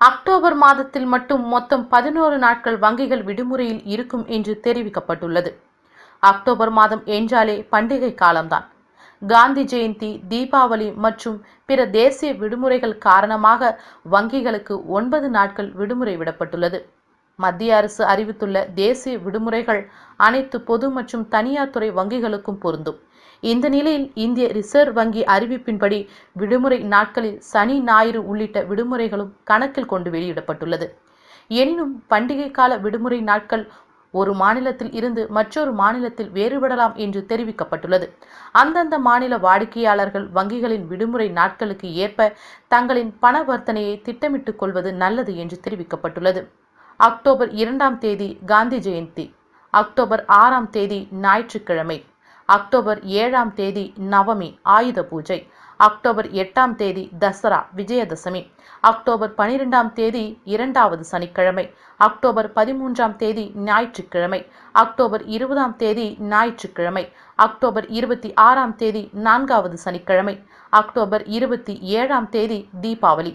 October மாதத்தில் மட்டும் மொத்தம் பதினோரு நாட்கள் வங்கிகள் விடுமுறையில் இருக்கும் என்று தெரிவிக்கப்பட்டுள்ளது. அக்டோபர் மாதம் என்றாலே பண்டிகை காலம்தான். காந்தி ஜெயந்தி தீபாவளி மற்றும் பிற தேசிய விடுமுறைகள் காரணமாக வங்கிகளுக்கு ஒன்பது நாட்கள் விடுமுறை விடப்பட்டுள்ளது. மத்திய அரசு அறிவித்துள்ள தேசிய விடுமுறைகள் அனைத்து பொது மற்றும் தனியார் துறை வங்கிகளுக்கும் பொருந்தும். இந்த நிலையில் இந்திய ரிசர்வ் வங்கி அறிவிப்பின்படி விடுமுறை நாட்களில் சனி ஞாயிறு உள்ளிட்ட விடுமுறைகளும் கணக்கில் கொண்டு வெளியிடப்பட்டுள்ளது. எனினும் பண்டிகை கால விடுமுறை நாட்கள் ஒரு மாநிலத்தில் இருந்து மற்றொரு மாநிலத்தில் வேறுபடலாம் என்று தெரிவிக்கப்பட்டுள்ளது. அந்தந்த மாநில வாடிக்கையாளர்கள் வங்கிகளின் விடுமுறை நாட்களுக்கு ஏற்ப தங்களின் பணவர்த்தனையை திட்டமிட்டுக் கொள்வது நல்லது என்று தெரிவிக்கப்பட்டுள்ளது. அக்டோபர் இரண்டாம் தேதி காந்தி ஜெயந்தி அக்டோபர் ஆறாம் தேதி ஞாயிற்றுக்கிழமை அக்டோபர் ஏழாம் தேதி நவமி ஆயுத பூஜை அக்டோபர் எட்டாம் தேதி தசரா விஜயதசமி அக்டோபர் பனிரெண்டாம் தேதி இரண்டாவது சனிக்கிழமை அக்டோபர் பதிமூன்றாம் தேதி ஞாயிற்றுக்கிழமை அக்டோபர் இருபதாம் தேதி ஞாயிற்றுக்கிழமை அக்டோபர் இருபத்தி ஆறாம் தேதி நான்காவது சனிக்கிழமை அக்டோபர் இருபத்தி ஏழாம் தேதி தீபாவளி.